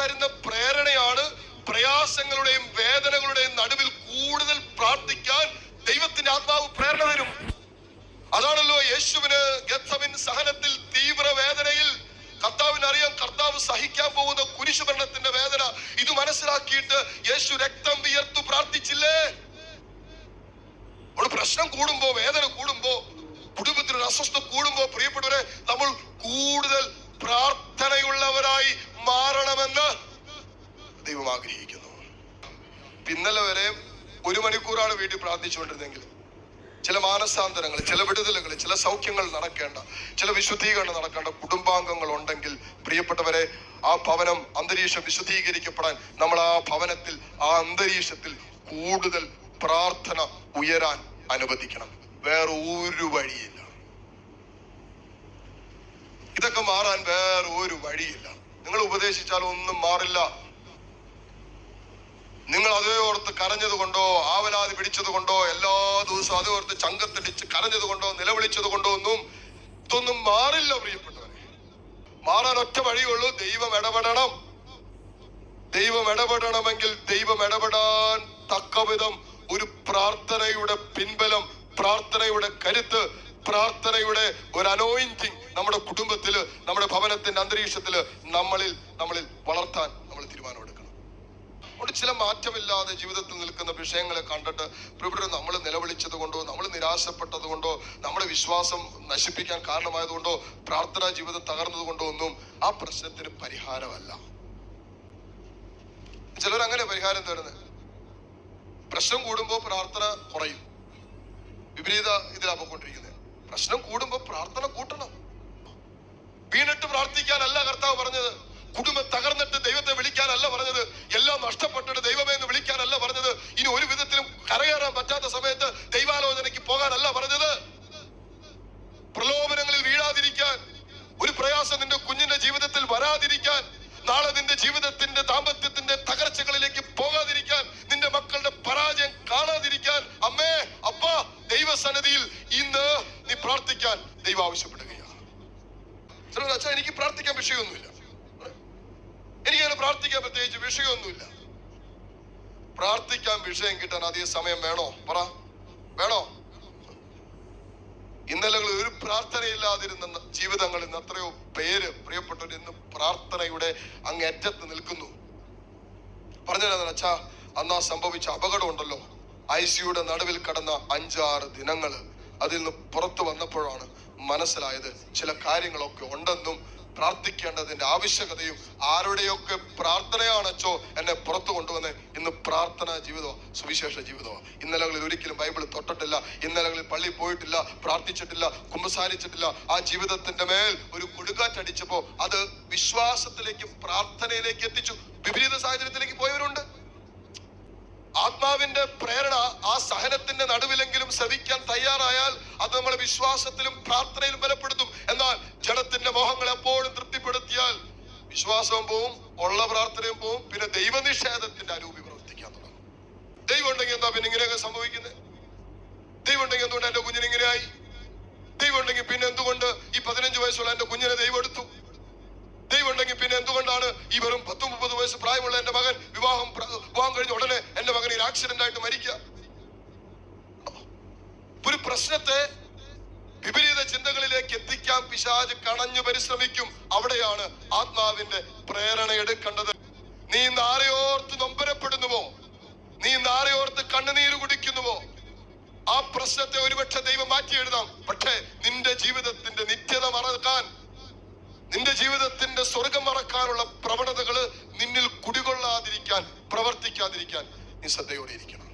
തരുന്ന പ്രേരണയാണ് പ്രയാസങ്ങളുടെയും വേദനകളുടെയും നടുവിൽ കൂടുതൽ പ്രാർത്ഥിക്കാൻ ദൈവത്തിന്റെ ആത്മാവ് പ്രേരണ തരും. അതാണല്ലോ യേശുവിന് ഗത്തമിൻ സഹനത്തിൽ തീവ്ര വേദനയിൽ കർത്താവിന് അറിയാം കർത്താവ് സഹിക്കാൻ പോകുന്ന കുരിശുമരണത്തിന്റെ വേദന. ഇത് മനസ്സിലാക്കിയിട്ട് യേശു രക്തം വിയർത്തു പ്രാർത്ഥിച്ചില്ലേ? ഒരു പ്രശ്നം കൂടുമ്പോ വേദന കൂടുമ്പോ കുടുംബത്തിൽ ഒരു അസ്വസ്ഥ കൂടുമ്പോ പ്രിയപ്പെട്ടവരെ നമ്മൾ കൂടുതൽ പ്രാർത്ഥനയുള്ളവരായി ആഗ്രഹിക്കുന്നു. ഇന്നലെ വരെ ഒരു മണിക്കൂറാണ് വീട്ടിൽ പ്രാർത്ഥിച്ചുകൊണ്ടിരുന്നെങ്കിൽ ചില മാനസാന്തരങ്ങൾ ചില വിടുതലുകൾ ചില സൗഖ്യങ്ങൾ നടക്കേണ്ട ചില വിശുദ്ധീകരണം നടക്കേണ്ട കുടുംബാംഗങ്ങൾ ഉണ്ടെങ്കിൽ പ്രിയപ്പെട്ടവരെ ആ ഭവനം അന്തരീക്ഷം വിശുദ്ധീകരിക്കപ്പെടാൻ നമ്മൾ ആ ഭവനത്തിൽ ആ അന്തരീക്ഷത്തിൽ കൂടുതൽ പ്രാർത്ഥന ഉയരാൻ അനുവദിക്കണം. വേറെ ഒരു വഴിയില്ല. ഇതൊക്കെ മാറാൻ വേറെ ഒരു വഴിയില്ല. നിങ്ങൾ ഉപദേശിച്ചാൽ ഒന്നും മാറില്ല. ഓർത്ത് കരഞ്ഞത് കൊണ്ടോ ആവലാതി പിടിച്ചത് കൊണ്ടോ എല്ലാ ദിവസവും അത് ഓർത്ത് ചങ്കത്തിടിച്ച് കരഞ്ഞത് കൊണ്ടോ നിലവിളിച്ചത് കൊണ്ടോ ഒന്നും ഇതൊന്നും മാറില്ല പ്രിയപ്പെട്ടവരെ. മാറാൻ ഒറ്റ വഴിയുള്ളൂ ദൈവം ഇടപെടണം. ദൈവം ഇടപെടണമെങ്കിൽ ദൈവം ഇടപെടാൻ തക്കവിധം ഒരു പ്രാർത്ഥനയുടെ പിൻബലം പ്രാർത്ഥനയുടെ കരുത്ത് പ്രാർത്ഥനയുടെ ഒരു അനോയിന്റിങ് നമ്മുടെ കുടുംബത്തിൽ നമ്മുടെ ഭവനത്തിന്റെ അന്തരീക്ഷത്തിൽ നമ്മളിൽ നമ്മളിൽ വളർത്താൻ അതുകൊണ്ട് ചില മാറ്റമില്ലാതെ ജീവിതത്തിൽ നിൽക്കുന്ന വിഷയങ്ങളെ കണ്ടിട്ട് ഇവിടെ നമ്മൾ നിലവിളിച്ചത് കൊണ്ടോ നമ്മൾ നിരാശപ്പെട്ടത് കൊണ്ടോ നമ്മുടെ വിശ്വാസം നശിപ്പിക്കാൻ കാരണമായതുകൊണ്ടോ പ്രാർത്ഥനാ ജീവിതം തകർന്നത് കൊണ്ടോ ഒന്നും ആ പ്രശ്നത്തിന് പരിഹാരമല്ല. ചിലർ അങ്ങനെ പരിഹാരം തരുന്നത് പ്രശ്നം കൂടുമ്പോൾ പ്രാർത്ഥന കുറയും. വിപരീത ഇതിലാ പോയിക്കൊണ്ടിരിക്കുന്നത് പ്രശ്നം കൂടുമ്പോൾ പ്രാർത്ഥന കൂട്ടണം. വീണിട്ട് പ്രാർത്ഥിക്കാനല്ല കർത്താവ് പറഞ്ഞത്. കുടുംബം തകർന്നിട്ട് ദൈവത്തെ വിളിക്കാനല്ല പറഞ്ഞത്. എല്ലാം അച്ഛാ എനിക്ക് പ്രാർത്ഥിക്കാൻ വിഷയമൊന്നുമില്ല. എനിക്കങ്ങനെ പ്രാർത്ഥിക്കാൻ പ്രത്യേകിച്ച് വിഷയമൊന്നുമില്ല. പ്രാർത്ഥിക്കാൻ വിഷയം കിട്ടാൻ അതേ സമയം വേണോ? പറ. വേണോ? ഇന്നലെ ഒരു പ്രാർത്ഥനയില്ലാതിരുന്ന ജീവിതങ്ങളിൽ നിന്ന് എത്രയോ പേര് പ്രിയപ്പെട്ടവർ ഇന്ന് പ്രാർത്ഥനയുടെ അങ്ങേറ്റത്ത് നിൽക്കുന്നു. പറഞ്ഞത് അച്ഛാ അന്നാ സംഭവിച്ച അപകടം ഉണ്ടല്ലോ. ഐ സിയുടെ നടുവിൽ കടന്ന അഞ്ചാറ് ദിനങ്ങൾ അതിൽ നിന്ന് പുറത്തു വന്നപ്പോഴാണ് മനസ്സിലായത് ചില കാര്യങ്ങളൊക്കെ ഉണ്ടെന്നും പ്രാർത്ഥിക്കേണ്ടതിന്റെ ആവശ്യകതയും ആരുടെയൊക്കെ പ്രാർത്ഥനയാണച്ചോ എന്നെ പുറത്തു കൊണ്ടുവന്ന് ഇന്ന് പ്രാർത്ഥനാ ജീവിതമോ സുവിശേഷ ജീവിതമോ? ഇന്നലകളിൽ ഒരിക്കലും ബൈബിൾ തൊട്ടിട്ടില്ല ഇന്നലകളിൽ പള്ളി പോയിട്ടില്ല പ്രാർത്ഥിച്ചിട്ടില്ല കുമ്പസാരിച്ചിട്ടില്ല. ആ ജീവിതത്തിന്റെ മേൽ ഒരു കൊടുങ്കാറ്റടിച്ചപ്പോ അത് വിശ്വാസത്തിലേക്കും പ്രാർത്ഥനയിലേക്ക് എത്തിച്ചു. വിപരീത സാഹചര്യത്തിലേക്ക് പോയവരുണ്ട്. ആത്മാവിന്റെ പ്രേരണ ആ സഹനത്തിന്റെ നടുവിലെങ്കിലും ശ്രവിക്കാൻ തയ്യാറായാൽ അത് നമ്മളെ വിശ്വാസത്തിലും പ്രാർത്ഥനയിലും ബലപ്പെടുത്തും. എന്നാൽ ജഡത്തിന്റെ മോഹങ്ങൾ എപ്പോഴും തൃപ്തിപ്പെടുത്തിയാൽ വിശ്വാസവും പോവും ഉള്ള പ്രാർത്ഥനയും പോവും പിന്നെ ദൈവനിഷേധത്തിന്റെ അരൂപി പ്രവർത്തിക്കാൻ തുടങ്ങും. ദൈവം ഉണ്ടെങ്കിൽ എന്താ പിന്നെ ഇങ്ങനെയൊക്കെ സംഭവിക്കുന്നത് ദൈവം ഉണ്ടെങ്കിൽ എന്തുകൊണ്ട് എന്റെ കുഞ്ഞിന് ഇങ്ങനെയായി? ദൈവം ഉണ്ടെങ്കിൽ പിന്നെ എന്തുകൊണ്ട് ഈ പതിനഞ്ച് വയസ്സുള്ള എന്റെ കുഞ്ഞിനെ ദൈവം എടുത്തു? ദൈവം ഉണ്ടെങ്കിൽ പിന്നെ എന്തുകൊണ്ടാണ് ഈ വെറും പത്ത് മുപ്പത് വയസ്സ് പ്രായമുള്ള എന്റെ മകൻ വിവാഹം വിവാഹം കഴിഞ്ഞ ഉടനെ എന്റെ മകൻ ഈ ആക്സിഡന്റ് ആയിട്ട് മരിക്കുക? ഒരു പ്രശ്നത്തെ വിപരീത ചിന്തകളിലേക്ക് എത്തിക്കാൻ പിശാജ് കണഞ്ഞു പരിശ്രമിക്കും. അവിടെയാണ് ആത്മാവിന്റെ പ്രേരണ എടുക്കേണ്ടത്. നീ ഇന്ന് ആരെയോർത്ത് നൊമ്പരപ്പെടുന്നുവോ? നീ ഇന്ന് ആരെയോർത്ത് കണ്ണുനീര് കുടിക്കുന്നുവോ? ആ പ്രശ്നത്തെ ഒരുപക്ഷെ ദൈവം മാറ്റി എഴുതാം. പക്ഷേ നിന്റെ ജീവിതത്തിന്റെ നിത്യത മറക്കാൻ നിന്റെ ജീവിതത്തിന്റെ സ്വർഗം മറക്കാനുള്ള പ്രവണതകൾ നിന്നിൽ കുടികൊള്ളാതിരിക്കാൻ പ്രവർത്തിക്കാതിരിക്കാൻ നീ ശ്രദ്ധയോടെ ഇരിക്കണം.